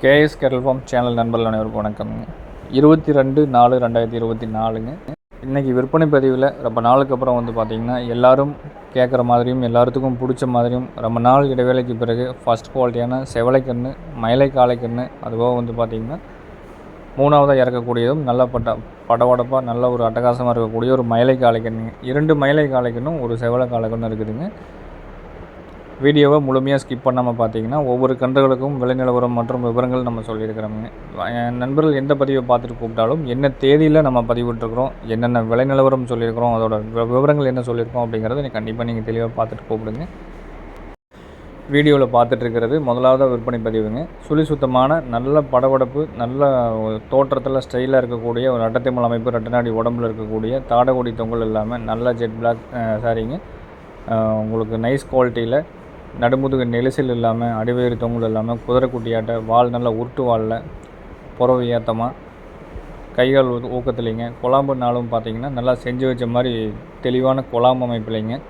KS carol form channel நண்பர்கள் அனைவருக்கும் வணக்கம்ங்க இருபத்தி ரெண்டு நாலு ரெண்டாயிரத்தி இருபத்தி நாலுங்க. இன்றைக்கி விற்பனை பதிவில் ரொம்ப நாளுக்கு அப்புறம் வந்து பார்த்திங்கன்னா எல்லாரும் கேட்குற மாதிரியும் எல்லாத்துக்கும் பிடிச்ச மாதிரியும் ரொம்ப நாள் இடைவேளைக்கு பிறகு ஃபஸ்ட் குவாலிட்டியான செவலைக்கன்று மயிலை காளைக்கன்று அதுபோக வந்து பார்த்திங்கன்னா மூணாவதாக இறக்கக்கூடியதும் நல்ல பட்ட படவடப்பாக நல்ல ஒரு அட்டகாசமாக இருக்கக்கூடிய ஒரு மயிலை காளைக்கன்றுங்க இரண்டு மயிலை காலைக்கண்ணும் ஒரு செவலை காலைக்கண்ணும் இருக்குதுங்க. வீடியோவை முழுமையாக ஸ்கிப் பண்ணாமல் பார்த்தீங்கன்னா ஒவ்வொரு கன்றுகளுக்கும் விலை நிலவரம் மற்றும் விவரங்கள் நம்ம சொல்லியிருக்கிறோங்க என் நண்பர்கள் எந்த பதிவை பார்த்துட்டு கூப்பிட்டாலும் என்ன தேதியில் நம்ம பதிவிட்டுருக்குறோம் என்னென்ன விலை நிலவரம் சொல்லியிருக்கிறோம் அதோட வி- விவரங்கள் என்ன சொல்லியிருக்கோம் அப்படிங்கிறத நீ கண்டிப்பாக நீங்கள் தெளிவாக பார்த்துட்டு கூப்பிடுங்க. வீடியோவில் பார்த்துட்ருக்கிறது முதலாவது விற்பனை பதிவுங்க. சுழி சுத்தமான நல்ல படபடப்பு நல்ல தோற்றத்தில் ஸ்டைலாக இருக்கக்கூடிய ஒரு அட்டத்திமல் அமைப்பு ரெட்டநாடி உடம்புல இருக்கக்கூடிய தாடகொடி தொங்கல் இல்லாமல் நல்ல ஜெட் பிளாக் சாரிங்க உங்களுக்கு நைஸ் குவாலிட்டியில் நடுமுதுகு நெலிசல் இல்லாமல் அடிவேறு தொங்கல் இல்லாமல் குதிரைக்குட்டியாட்ட வால் நல்லா உருட்டு வாலில் புறவு ஏத்தமாக கைகால் ஊ- ஊக்கத்துலைங்க. குழாம்பு நாளும் பார்த்தீங்கன்னா நல்லா செஞ்சு வச்ச மாதிரி தெளிவான குழாம்பு அமைப்புலைங்க.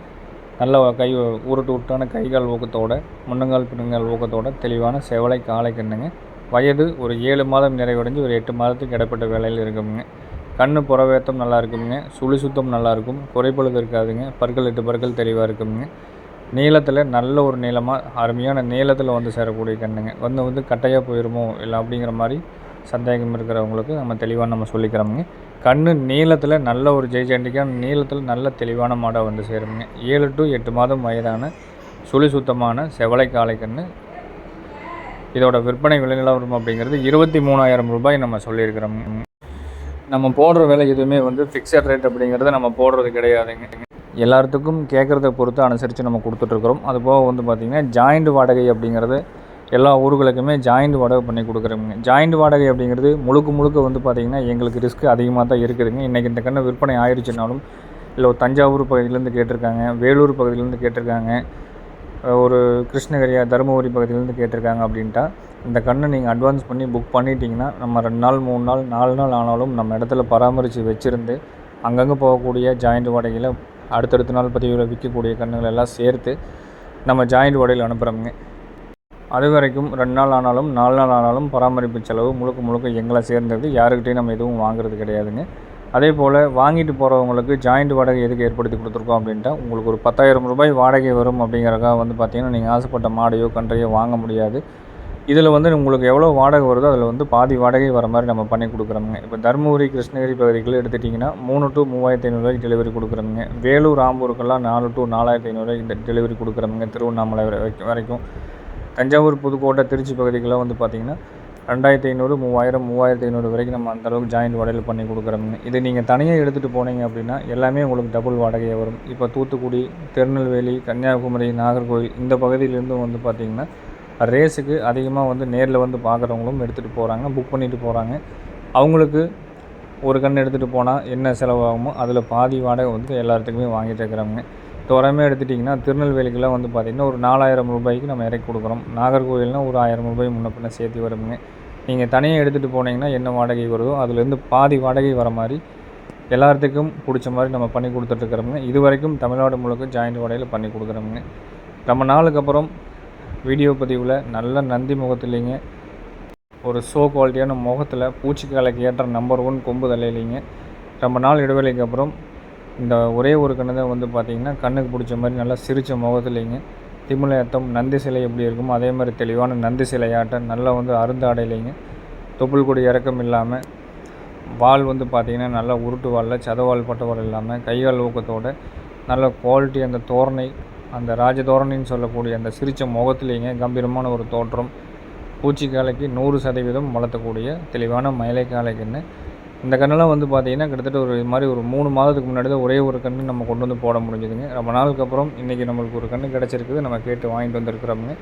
நல்ல கை உருட்டு உருட்டான கைகால் ஊக்கத்தோட முன்னங்கால் பின்னங்கால் ஊக்கத்தோட தெளிவான செவலை காளை கண்ணுங்க. வயது ஒரு ஏழு மாதம் நிறைவடைஞ்சு ஒரு எட்டு மாதத்துக்கு இடப்பட்ட வேலையில் இருக்குங்க கண்ணு புறவேத்தம் நல்லா இருக்குங்க சுழி சுத்தம் நல்லாயிருக்கும் இருக்கும் இருக்காதுங்க. பற்கள் எட்டு பற்கள் தெளிவாக இருக்குங்க நீளத்தில் நல்ல ஒரு நீளமாக அருமையான நீளத்தில் வந்து சேரக்கூடிய கண்ணுங்க. வந்து வந்து கட்டையாக போயிடுமோ இல்லை அப்படிங்கிற மாதிரி சந்தேகம் இருக்கிறவங்களுக்கு நம்ம தெளிவாக நம்ம சொல்லிக்கிறோமுங்க. கண்ணு நீளத்தில் நல்ல ஒரு ஜெய்ஜெண்டிக்கான நீளத்தில் நல்ல தெளிவான மாடாக வந்து சேருமுங்க. ஏழு டு எட்டு மாதம் வயதான சுழி சுத்தமான செவலை காளை கண்ணு. இதோட விற்பனை விலை நிலவரம் அப்படிங்கிறது இருபத்தி மூணாயிரம் ரூபாய் நம்ம சொல்லியிருக்கிறோம் நம்ம போடுற விலை எதுவுமே வந்து ஃபிக்ஸட் ரேட் அப்படிங்கிறத நம்ம போடுறது கிடையாதுங்க. எல்லாத்துக்கும் கேட்குறத பொறுத்து அனுசரித்து நம்ம கொடுத்துட்ருக்குறோம். அது போக வந்து பார்த்திங்கன்னா ஜாயிண்ட் வாடகை அப்படிங்கிறது எல்லா ஊர்களுக்குமே ஜாயிண்ட் வாடகை பண்ணி கொடுக்குறோங்க ஜாயிண்ட் வாடகை அப்படிங்கிறது முழுக்க முழுக்க வந்து பார்த்திங்கன்னா எங்களுக்கு ரிஸ்க் அதிகமாக தான் இருக்குதுங்க. இன்றைக்கி இந்த கண்ணு விற்பனை ஆயிடுச்சுனாலும் இல்லை தஞ்சாவூர் பகுதியிலேருந்து கேட்டிருக்காங்க வேலூர் பகுதியிலேருந்து கேட்டிருக்காங்க ஒரு கிருஷ்ணகிரியா தருமபுரி பகுதியிலேருந்து கேட்டிருக்காங்க அப்படின்ட்டா இந்த கண்ணை நீங்கள் அட்வான்ஸ் பண்ணி புக் பண்ணிட்டீங்கன்னா நம்ம ரெண்டு நாள் மூணு நாள் நாலு நாள் ஆனாலும் நம்ம இடத்துல பராமரித்து வச்சுருந்து அங்கங்கே போகக்கூடிய ஜாயிண்ட் வாடகையில் அடுத்தடுத்த நாள் பதிவுகளை விற்கக்கூடிய கன்றுகள் எல்லாம் சேர்த்து நம்ம ஜாயிண்ட் வாடகையில் அனுப்புகிறோங்க அது வரைக்கும் ரெண்டு நாள் ஆனாலும் நாலு நாள் ஆனாலும் பராமரிப்பு செலவு முழுக்க முழுக்க எங்களை சேர்ந்தது. யாருக்கிட்டையும் நம்ம எதுவும் வாங்குறது கிடையாதுங்க. அதே போல் வாங்கிட்டு போகிறவங்களுக்கு ஜாயிண்ட் வாடகை எதுக்கு ஏற்படுத்தி கொடுத்துருக்கோம் அப்படின்ட்டா உங்களுக்கு ஒரு பத்தாயிரம் ரூபாய் வாடகை வரும் அப்படிங்கிறக்காக வந்து பார்த்தீங்கன்னா நீங்கள் ஆசைப்பட்ட மாடையோ கன்றையோ வாங்க முடியாது. இதில் வந்து உங்களுக்கு எவ்வளோ வாடகை வருதோ அதில் வந்து பாதி வாடகை வர மாதிரி நம்ம பண்ணி கொடுக்குறோங்க இப்போ தருமபுரி கிருஷ்ணகிரி பகுதிகள் எடுத்துட்டிங்கன்னா மூணு டு மூவாயிரத்தி ஐநூறுரூவாய்க்கு டெலிவரி கொடுக்குறோங்க வேலூர் ஆம்பூருக்கெல்லாம் நாலு டு நாலாயிரத்தி ஐநூறுரூவாய்க்கு இந்த டெலிவரி கொடுக்குறோங்க திருவண்ணாமலை வரை வரைக்கும் தஞ்சாவூர் புதுக்கோட்டை திருச்சி பகுதிக்கெல்லாம் வந்து பார்த்திங்கன்னா ரெண்டாயிரத்தி ஐநூறு மூவாயிரம் மூவாயிரத்தி ஐநூறு வரைக்கும் நம்ம அந்த அளவுக்கு ஜாயிண்ட் வாடகையில் பண்ணி கொடுக்குறோங்க இது நீங்கள் தனியாக எடுத்துகிட்டு போனீங்க அப்படின்னா எல்லாமே உங்களுக்கு டபுள் வாடகையாக வரும். இப்போ தூத்துக்குடி திருநெல்வேலி கன்னியாகுமரி நாகர்கோவில் இந்த பகுதியிலேருந்து வந்து பார்த்திங்கன்னா ரேஸுக்கு அதிகமாக வந்து நேரில் வந்து பார்க்குறவங்களும் எடுத்துகிட்டு போகிறாங்க புக் பண்ணிட்டு போகிறாங்க. அவங்களுக்கு ஒரு கன்று எடுத்துகிட்டு போனால் என்ன செலவாகுமோ அதில் பாதி வாடகை வந்து எல்லாத்துக்குமே வாங்கிட்டு இருக்கிறாங்க. தோராயமாக எடுத்துட்டிங்கன்னா திருநெல்வேலிக்கெல்லாம் வந்து பார்த்திங்கன்னா ஒரு நாலாயிரம் ரூபாய்க்கு நம்ம இறக்கி கொடுக்குறோம். நாகர்கோவில்னா ஒரு ஆயிரம் ரூபாய் முன்ன பின்ன சேர்த்து வருங்க நீங்கள் தனியாக எடுத்துகிட்டு போனீங்கன்னா என்ன வாடகை வருதோ அதுலேருந்து பாதி வாடகை வர மாதிரி எல்லாத்துக்கும் பிடிச்ச மாதிரி நம்ம பண்ணி கொடுத்துட்ருக்குறோங்க இது வரைக்கும் தமிழ்நாடு முழுக்க ஜாயிண்ட் வாடகையில் பண்ணி கொடுக்குறோங்க ரொம்ப நாளுக்கு அப்புறம் வீடியோ பதிவில் நல்ல நந்தி முகத்துலேங்க. ஒரு ஷோ குவாலிட்டியான முகத்தில் பூச்சிக்காலைக்கு ஏற்ற நம்பர் ஒன் கொம்பு தலையிலிங்க. ரொம்ப நாள் இடைவேளைக்கு அப்புறம் இந்த ஒரே ஒரு கண்ணு தான் வந்து பார்த்திங்கன்னா கண்ணுக்கு பிடிச்ச மாதிரி நல்லா சிரித்த முகத்துலேங்க. திமிழேத்தம் நந்தி சிலை எப்படி இருக்குமோ அதே மாதிரி தெளிவான நந்தி சிலையாட்டம் நல்லா வந்து அருந்தாடையிலைங்க தொப்புள் கொடி இறக்கம் இல்லாமல் வால் வந்து பார்த்திங்கன்னா நல்லா உருட்டு வாலில் சதவால் பட்டவால் இல்லாமல் கைகால் ஊக்கத்தோட நல்ல குவாலிட்டி அந்த தோரணை அந்த ராஜதோரணின்னு சொல்லக்கூடிய அந்த சிரித்த முகத்திலேங்க கம்பீரமான ஒரு தோற்றம். பூச்சிக்காலைக்கு நூறு சதவீதம் வளர்த்தக்கூடிய தெளிவான மயிலை காளைக்குன்னு இந்த கண்ணெல்லாம் வந்து பார்த்திங்கன்னா கிட்டத்தட்ட ஒரு இது மாதிரி ஒரு மூணு மாதத்துக்கு முன்னாடி தான் ஒரே ஒரு கன்று நம்ம கொண்டு வந்து போட முடிஞ்சுதுங்க. ரொம்ப நாளுக்கு அப்புறம் இன்றைக்கி நம்மளுக்கு ஒரு கன்று கிடச்சிருக்குது. நம்ம கேட்டு வாங்கிட்டு வந்திருக்கிறோமுங்க.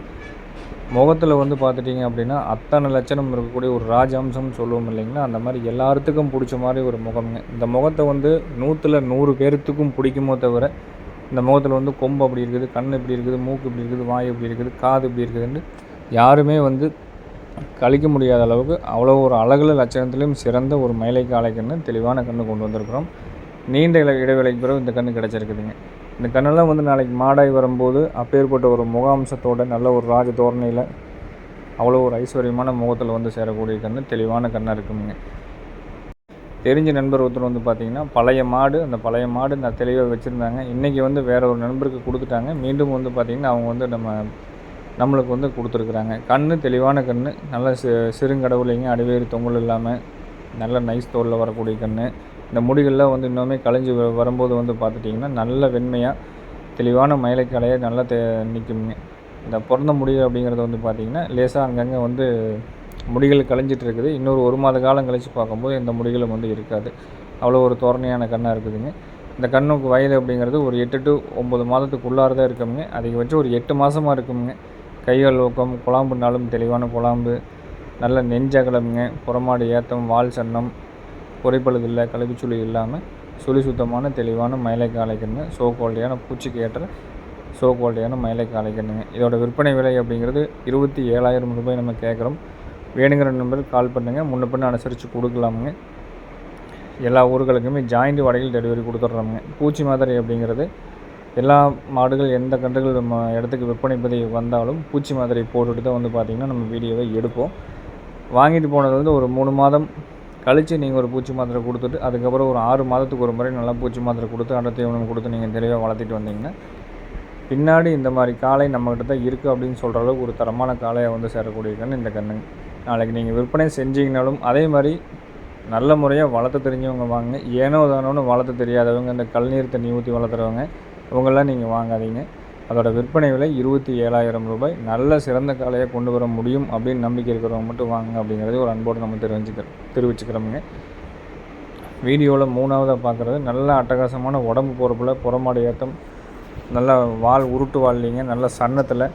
முகத்தில் வந்து பார்த்துட்டிங்க அப்படின்னா அத்தனை லட்சணம் இருக்கக்கூடிய ஒரு ராஜாம்சம்னு சொல்லுவோம் இல்லைங்களா? அந்த மாதிரி எல்லாத்துக்கும் பிடிச்ச மாதிரி ஒரு முகம்ங்க. இந்த முகத்தை வந்து நூற்றில் நூறு பேர்த்துக்கும் பிடிக்குமோ தவிர இந்த முகத்தில் வந்து கொம்பு அப்படி இருக்குது கண் இப்படி இருக்குது மூக்கு இப்படி இருக்குது வாய் இப்படி இருக்குது காது இப்படி இருக்குதுன்னு யாருமே வந்து கழிக்க முடியாத அளவுக்கு அவ்வளோ ஒரு அழகுல லட்சணத்திலையும் சிறந்த ஒரு மயிலை காளை கன்று தெளிவான கன்று கொண்டு வந்திருக்கிறோம். நீண்ட இல இடைவேளைக்கு பிறகு இந்த கன்று கிடச்சிருக்குதுங்க. இந்த கண்ணெல்லாம் வந்து நாளைக்கு மாடாய் வரும்போது அப்பேற்பட்ட ஒரு முகாம்சத்தோட நல்ல ஒரு ராஜ தோரணையில் அவ்வளோ ஒரு ஐஸ்வர்யமான முகத்தில் வந்து சேரக்கூடிய கன்று தெளிவான கண்ணாக இருக்குங்க தெரிஞ்ச நண்பர் ஒருத்தர் வந்து பார்த்திங்கன்னா பழைய மாடு அந்த பழைய மாடு நான் தெளிவாக வச்சுருந்தாங்க. இன்றைக்கி வந்து வேறு ஒரு நண்பருக்கு கொடுத்துட்டாங்க. மீண்டும் வந்து பார்த்திங்கன்னா அவங்க வந்து நம்ம நம்மளுக்கு வந்து கொடுத்துருக்குறாங்க. கண் தெளிவான கண் நல்ல சி சிறுங்கடவுளைங்க அடிவேறு தொங்கல் இல்லாமல் நல்ல நைஸ் தோலில் வரக்கூடிய கண் இந்த முடிகள்லாம் வந்து இன்னுமே களைஞ்சி வரும்போது வந்து பார்த்துட்டிங்கன்னா நல்ல வெண்மையாக தெளிவான மயிலைக்கலையாக நல்லா தே நிற்குங்க இந்த பிறந்த முடி அப்படிங்கிறது வந்து பார்த்திங்கன்னா லேசாக அங்கங்கே வந்து முடிகள் கலைஞ்சிட்டு இருக்குது. இன்னொரு ஒரு மாத காலம் கழித்து பார்க்கும்போது இந்த முடிகளும் வந்து இருக்காது. அவ்வளோ ஒரு தோரணையான கண்ணாக இருக்குதுங்க. இந்த கண்ணுக்கு வயது அப்படிங்கிறது ஒரு எட்டு டு ஒம்பது மாதத்துக்குள்ளார தான் இருக்குங்க. அதிகபட்சம் ஒரு எட்டு மாதமாக இருக்குங்க. கைகள் ஊக்கம் குழாம்புனாலும் தெளிவான குழாம்பு நல்ல நெஞ்சகலமுங்க புறமாடு ஏத்தம் வால் சன்னம் குறைப்பழுது இல்லை கழுகுச்சுளி இல்லாமல் சுழி சுத்தமான தெளிவான மயிலை காலைக்கண்ணு சோ குவாலிட்டியான பூச்சிக்கு ஏற்ற சோ குவாலிட்டியான மயிலை காலைக்கண்ணுங்க இதோட விற்பனை விலை அப்படிங்கிறது இருபத்தி ஏழாயிரம் ரூபாய் நம்ம கேட்குறோம். வேணுங்கிற நம்பருக்கு கால் பண்ணுங்கள் முன்ன பின்ன அனுசரித்து கொடுக்கலாமுங்க. எல்லா ஊர்களுக்குமே ஜாயிண்ட் வாடகையில் டெலிவரி கொடுத்துட்றோமுங்க. பூச்சி மாதிரி அப்படிங்கிறது எல்லா மாடுகள் எந்த கன்றுகள் நம்ம இடத்துக்கு விற்பனை பதிவு வந்தாலும் பூச்சி மாதிரி போட்டுட்டு தான் வந்து பார்த்திங்கன்னா நம்ம வீடியோவை எடுப்போம். வாங்கிட்டு போனது வந்து ஒரு மூணு மாதம் கழித்து நீங்கள் ஒரு பூச்சி மாத்திரை கொடுத்துட்டு அதுக்கப்புறம் ஒரு ஆறு மாதத்துக்கு ஒரு முறை நல்லா பூச்சி மாத்திரை கொடுத்து அடை தீவனம் கொடுத்து நீங்கள் தெளிவாக வளர்த்திட்டு வந்தீங்கன்னா பின்னாடி இந்த மாதிரி காலை நம்மக்கிட்ட தான் இருக்குது அப்படின்னு சொல்கிற அளவுக்கு ஒரு தரமான காளையை வந்து சேரக்கூடிய கன்று இந்த கண்ணுங்க நாளைக்கு நீங்கள் விற்பனை செஞ்சீங்கனாலும் அதே மாதிரி நல்ல முறையாக வளர்த்த தெரிஞ்சவங்க வாங்க ஏனோ தானோன்னு வளர்த்த தெரியாதவங்க இந்த கல்நீர் தண்ணி ஊற்றி வளர்த்துறவங்க இவங்கெல்லாம் நீங்கள் வாங்காதீங்க. அதோட விற்பனை விலை இருபத்தி ஏழாயிரம் ரூபாய். நல்ல சிறந்த காலையை கொண்டு வர முடியும் அப்படின்னு நம்பிக்கை இருக்கிறவங்க மட்டும் வாங்க அப்படிங்கிறது ஒரு அன்போடு நம்ம தெரிவிச்சுக்கிறோம் தெரிவிச்சுக்கிறோமுங்க. வீடியோவில் மூணாவதாக பார்க்குறது நல்ல அட்டகாசமான உடம்பு பொறுப்பில் புறமாடு ஏற்றம் நல்ல வால் உருட்டு வாழ்லிங்க நல்ல சன்னத்தில்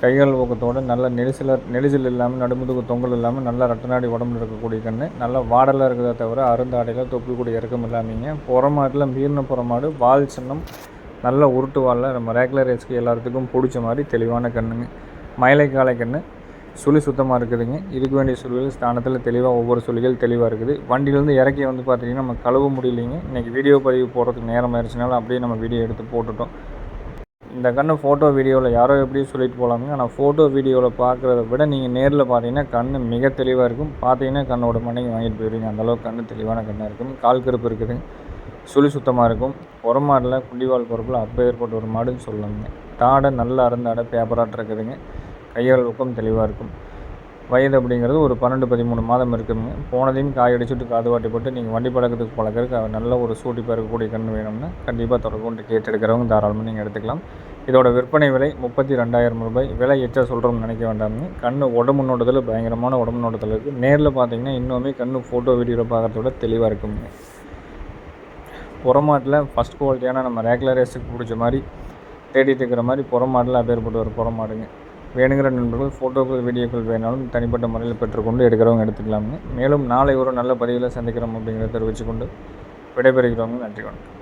கைகள் ஊக்கத்தோடு நல்ல நெரிசல நெரிசல் இல்லாமல் நடுமுதுகு தொங்கல் இல்லாமல் நல்லா ரட்டநாடி உடம்புல இருக்கக்கூடிய கன்று நல்லா வாடலாக இருக்கிறத தவிர அருந்தாடையில் தொப்பி கூட இறக்கம் இல்லாமீங்க புறமாட்டில் மீறின புறமாடு வால் சின்னம் நல்ல உருட்டு வாலில் நம்ம ரேகுலர் ரேஸ்க்கு எல்லாத்துக்கும் பிடிச்ச மாதிரி தெளிவான கண்ணுங்க. மயிலை காலை கன்று சுழி சுத்தமாக இருக்குதுங்க. இருக்க வேண்டிய சுழிகள் ஸ்தானத்தில் தெளிவாக ஒவ்வொரு சுழிகள் தெளிவாக இருக்குது. வண்டியிலேருந்து இறக்கி வந்து பார்த்தீங்கன்னா நம்ம கழுவ முடியலைங்க. இன்றைக்கி வீடியோ பதிவு போடுறதுக்கு நேரம் ஆயிடுச்சுனால அப்படியே நம்ம வீடியோ எடுத்து போட்டுட்டோம். இந்த கண்ணு ஃபோட்டோ வீடியோவில் யாரோ எப்படியும் சொல்லிட்டு போகலாமுங்க ஆனால் ஃபோட்டோ வீடியோவில் பார்க்குறத விட நீங்கள் நேரில் பார்த்தீங்கன்னா கண் மிக தெளிவாக இருக்கும். பார்த்தீங்கன்னா கண்ணோட மனைவி வாங்கிட்டு போயிடுவீங்க அந்தளவுக்கு கண் தெளிவான கண்ணாக இருக்கும். கால் கருப்பு இருக்குது. சுழி சுத்தமாக இருக்கும். மாடில் குண்டிவால் பொறுப்பில் அப்போ ஏற்பட்ட ஒரு மாடுன்னு சொல்லலாமுங்க தாடை நல்ல அறந்தாடை பேப்பராட்டு இருக்குதுங்க கையால் ஊக்கம் தெளிவாக இருக்கும். வயது அப்படிங்கிறது ஒரு பன்னெண்டு பதிமூணு மாதம் இருக்குதுங்க போனதையும் காய் அடிச்சுட்டு காது வாட்டி போட்டு நீங்கள் வண்டி பழக்கத்துக்கு பழக்கிறதுக்கு நல்ல ஒரு சூட்டிப்பாக இருக்கக்கூடிய கண் வேணும்னா கண்டிப்பாக தொடர்பு கொண்டு கேட்டு எடுக்கிறவங்க தாராளமாக நீங்கள் எடுத்துக்கலாம். இதோட விற்பனை விலை முப்பத்தி ரெண்டாயிரம் ரூபாய். விலை எச்சா சொல்கிறோம்னு நினைக்க வேண்டாமுங்க. கண் உடம்பு நோட்டத்தில் பயங்கரமான உடம்பு நோட்டத்தில் இருக்குது நேரில் பார்த்தீங்கன்னா இன்னுமே கண் ஃபோட்டோ வீடியோ பார்க்குறதோட தெளிவாக இருக்குங்க. புறமாட்டில் ஃபஸ்ட் குவாலிட்டியான நம்ம ரேகுலர் ரேஸுக்கு பிடிச்ச மாதிரி தேடிட்டு இருக்கிற மாதிரி புறமாட்டில் அப்பேற்பட்ட ஒரு புறமாடுங்க. வேணுங்கிற நண்பர்கள் ஃபோட்டோக்கள் வீடியோக்கள் வேணாலும் தனிப்பட்ட முறையில் பெற்றுக்கொண்டு எடுக்கிறவங்க எடுத்துக்கலாமுங்க. மேலும் நாளை ஒரு நல்ல பதிவில் சந்திக்கிறோம் அப்படிங்கிறத தெரிவித்துக்கொண்டு விடைபெறுகிறவங்க நன்றி வணக்கம்.